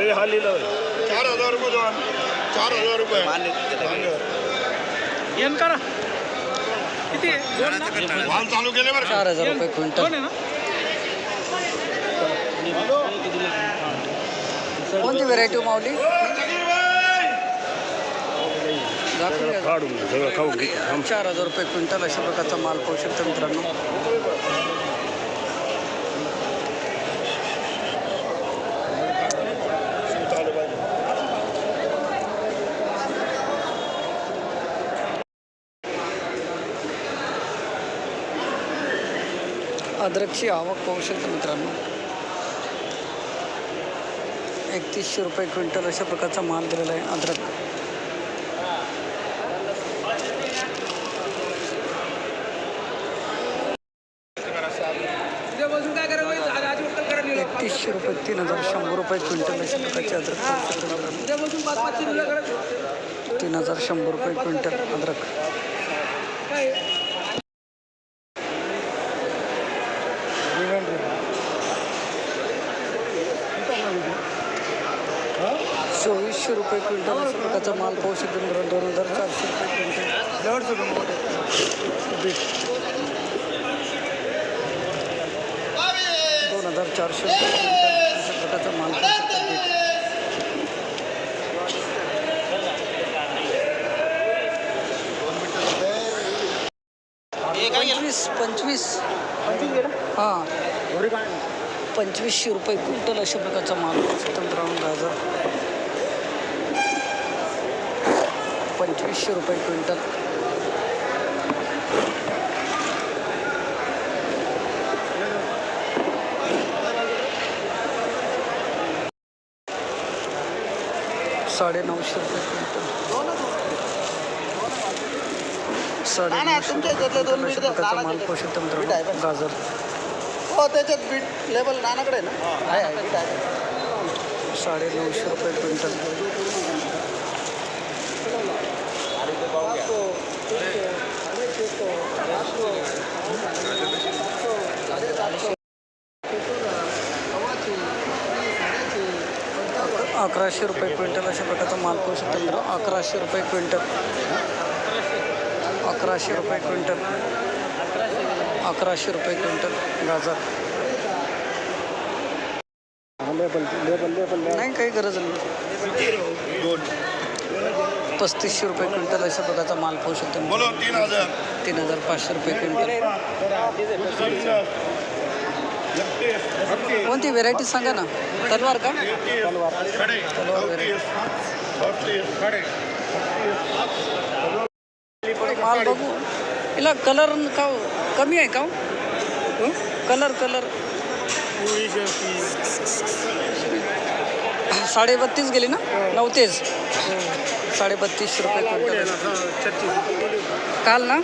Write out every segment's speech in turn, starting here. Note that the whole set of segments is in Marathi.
लय हा लिहिलं चार हजार रुपये दोन चार हजार रुपये. येन करा. किती? दोन ना? माल चालू केले बरं का? चार हजार रुपये क्विंटल. आहे ना? कोणती व्हेरायटी मावली दाखवून घ्या. काढून सगळं खाऊन चार हजार रुपये क्विंटल अशा प्रकारचा माल पाहू शकता मित्रांनो. अद्रकची आवक पाहू शकता मित्रांनो. एकतीसशे रुपये क्विंटल अशा प्रकारचा माल दिलेला आहे अद्रक. एकतीसशे रुपये तीन हजार शंभर रुपये क्विंटल अशा प्रकारचे अद्रक तीन हजार शंभर रुपये क्विंटल अद्रक. चोवीसशे रुपये क्विंटल अशा प्रकारचा माल पाहू शकतो मित्रांनो दोन हजार चारशे रुपये क्विंटल. बीट दोन हजार चारशे रुपये क्विंटल. माल पाहू शकतो बीट पंचवीस पंचवीस. हां. पंचवीसशे रुपये क्विंटल अशा प्रकारचा माल पाहू शकतो मित्रांनो गाजर पंचवीसशे रुपये क्विंटल. साडे नऊशे रुपये क्विंटल. साडे नऊशे रुपये क्विंटल. अशा प्रकारचा माल पाहू शकतो मित्रांनो गाजर. हो त्याच्यात बीट लेबल नानाकडे ना? आहे साडे नऊशे रुपये क्विंटल. अकराशे रुपये क्विंटल अशा प्रकारचा माल पाहू शकतो मित्रांनो अकराशे रुपये क्विंटल. अकराशे रुपये क्विंटल. अकराशे रुपये क्विंटल. गाजर. नाही काही गरज नाही. पस्तीसशे रुपये क्विंटल अशा प्रकारचा माल पाहू शकतो बोलो तीन हजार. तीन हजार पाचशे रुपये क्विंटल. कोणती व्हेरायटी सांगा ना? तलवार का? तलवार व्हेरायटी माल बघू. हिला कलर का कमी आहे का कलर कलर साडे बत्तीस गेली ना? नव्हतेच साडे बत्तीसशे रुपये क्विंटल. काल ना?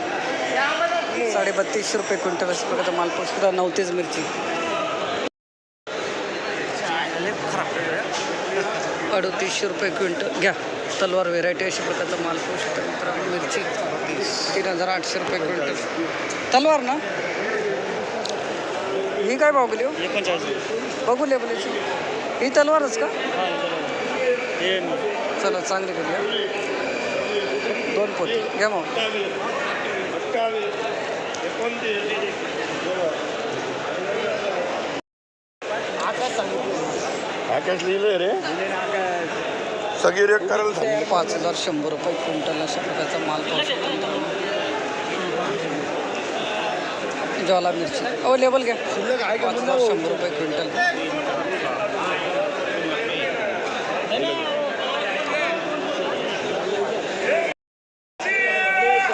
साडे बत्तीसशे रुपये क्विंटल अशा प्रकारचा माल पोचला नव्हतेच मिरची. अडतीसशे रुपये क्विंटल. घ्या. तलवार व्हेरायटी अशा प्रकारचा माल पाहू शकता मित्रांनो मिरची. तीन हजार आठशे रुपये क्विंटल. तलवार ना? ही काय भाव गेली हो? बघू लेबल ही तलवारच का? चला चांगली गेली हा. दोन पोती. घ्या मग. आकाश लिहिलंय रे. सगळी रेट करायला सांगितलं. पाच हजार शंभर रुपये क्विंटल अशा प्रकारचा माल पाहू. ज्वाला मिरची. अवेलेबल घ्या. पाच हजार शंभर रुपये क्विंटल.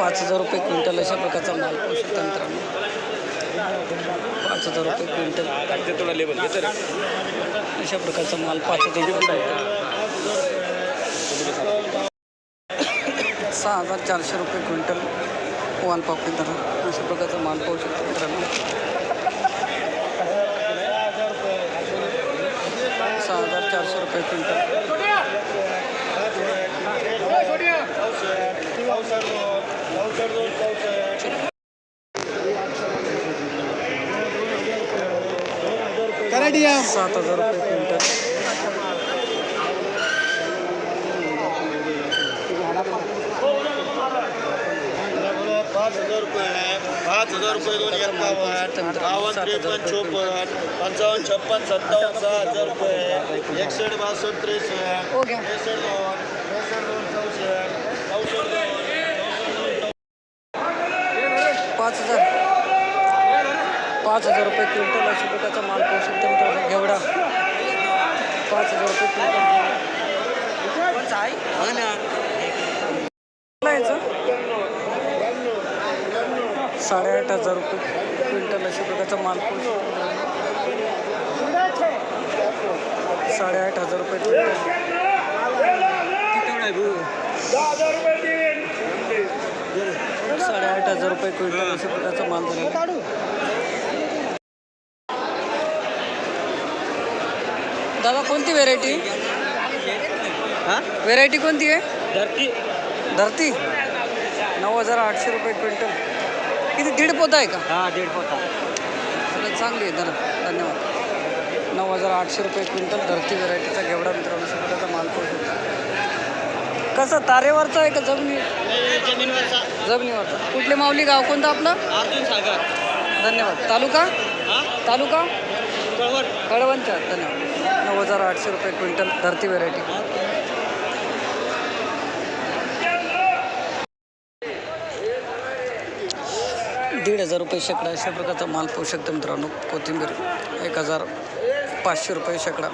पाच हजार रुपये क्विंटल अशा प्रकारचा माल पाहू शकता मित्रांनो पाच हजार रुपये क्विंटल. अशा प्रकारचा माल पाच हजार सहा हजार चारशे रुपये क्विंटल वाल पापडी धरा अशा प्रकारचा माल पाहू शकतो मित्रांनो. सहा हजार चारशे रुपये क्विंटल. सात हजार रुपये त्रेपन्न चोपन्न पंचावन्न छप्पन सत्तावन्न सहा हजार रुपये एकसष्ट बासष्ट त्रेसष्ट हो त्रेसष्ट दोन त्रेसष्ट दोन चौसष्ट प्रकारचा माल पाहू शकतो घेवडा पाच हजार रुपये याचं साडेआठ हजार रुपये क्विंटल अशा प्रकारचा माल पाहू साडेआठ हजार रुपये क्विंटल. साडेआठ हजार रुपये क्विंटल अशा प्रकारचा माल झालेला दादा कोणती व्हेरायटी व्हेरायटी कोणती आहे? धरती. धरती? नऊ हजार आठशे रुपये क्विंटल. किती दीड पोता आहे का? हा दीड पोता सगळं चांगली आहे धरा. धन्यवाद. नऊ हजार आठशे रुपये क्विंटल धरती व्हेरायटीचा घेवडा मित्रांनो प्रकारचा माल पाहू शकतो. कसं तारेवरचा आहे का जमिनी जमीनवरचा. जमिनीवरचा कुठले माऊली गाव? कोणतं आपलं? अर्जुन सागर. धन्यवाद. तालुका? तालुका? कळवणच्या धन्यवाद नऊ हजार आठशे रुपये क्विंटल धरती व्हेरायटी दीड हजार रुपये शेकडा अशा प्रकारचा माल पोहू शकतो मित्रांनो. कोथिंबीर एक हजार पाचशे रुपये शेकडा.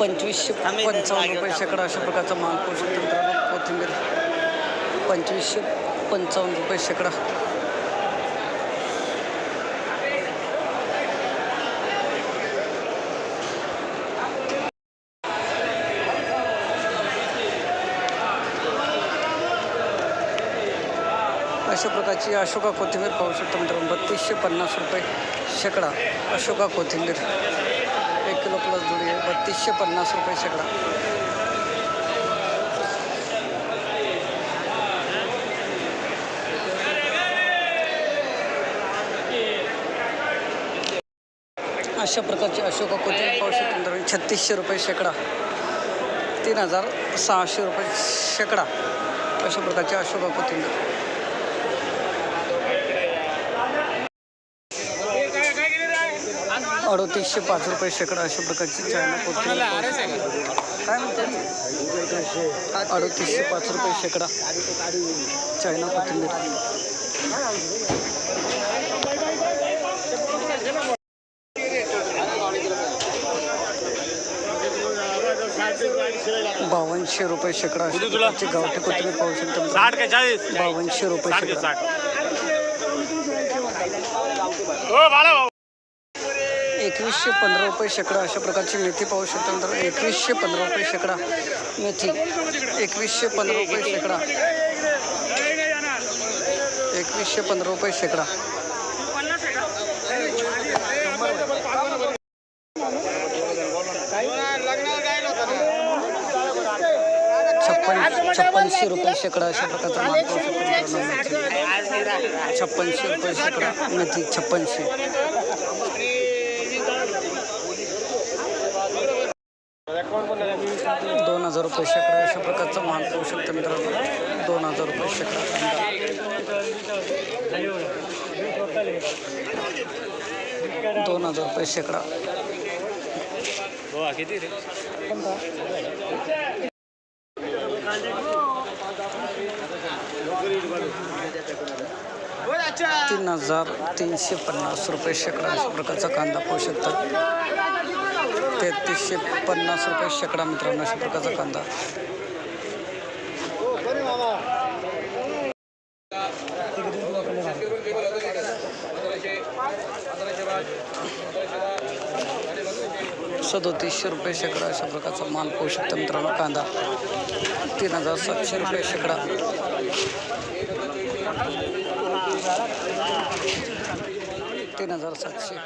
पंचवीसशे पंचावन्न रुपये शेकडा अशा प्रकारचा माल पोहू शकतो मित्रांनो. कोथिंबीर पंचवीसशे पंचावन्न रुपये शेकडा. अशा प्रकारची अशोका कोथिंबीर पाहू शकतो मित्रांनो. बत्तीसशे पन्नास रुपये शेकडा अशोका कोथिंबीर. एक किलो प्लस जुडी आहे. बत्तीसशे पन्नास रुपये शेकडा. अशा प्रकारची अशोका कोथिंबीर पाहू शकतो छत्तीसशे रुपये शेकडा तीन हजार सहाशे रुपये शेकडा अशा प्रकारची अशोका कोथिंबीर अडोतीसशे पाच रुपये शेकडा अशा प्रकारची चायना कोथिंबीर काय म्हणते? अडोतीसशे पाच रुपये शेकडा चायना कोथिंबीर. बावनशे रुपये शेकडा अशा प्रकारची गावठी कोथिंबीर पाहू शकतो साठ का चाळीस? बावनशे रुपये साठ के शेकडा. साठ? हो बाळा भाऊ. एकवीसशे पंधरा रुपये शेकडा अशा प्रकारची मेथी पाहू शकतो नंतर एकवीसशे पंधरा रुपये शेकडा मेथी. एकवीसशे पंधरा रुपये शेकडा. एकवीसशे पंधरा रुपये शेकडा छप्पन छप्पनशे रुपये शेकडा अशा प्रकारचा माल पाहू शकतो. छप्पनशे रुपये. शेकडा. मेथी छप्पनशे दोन हजार रुपये शेकडा अशा प्रकारचा माल पाहू शकतो मित्रांनो. दोन हजार रुपये शेकडा दोन हजार रुपये शेकडा. किती रे? तीन हजार तीनशे पन्नास रुपये शेकडा अशा प्रकारचा कांदा पाहू शकतात तेहतीसशे पन्नास रुपये शेकडा मित्रांनो अशा प्रकारचा कांदा. सदोतीसशे रुपये शेकडा अशा प्रकारचा माल पाहू शकतो मित्रांनो कांदा. तीन हजार सातशे रुपये शेकडा. तीन हजार सातशे.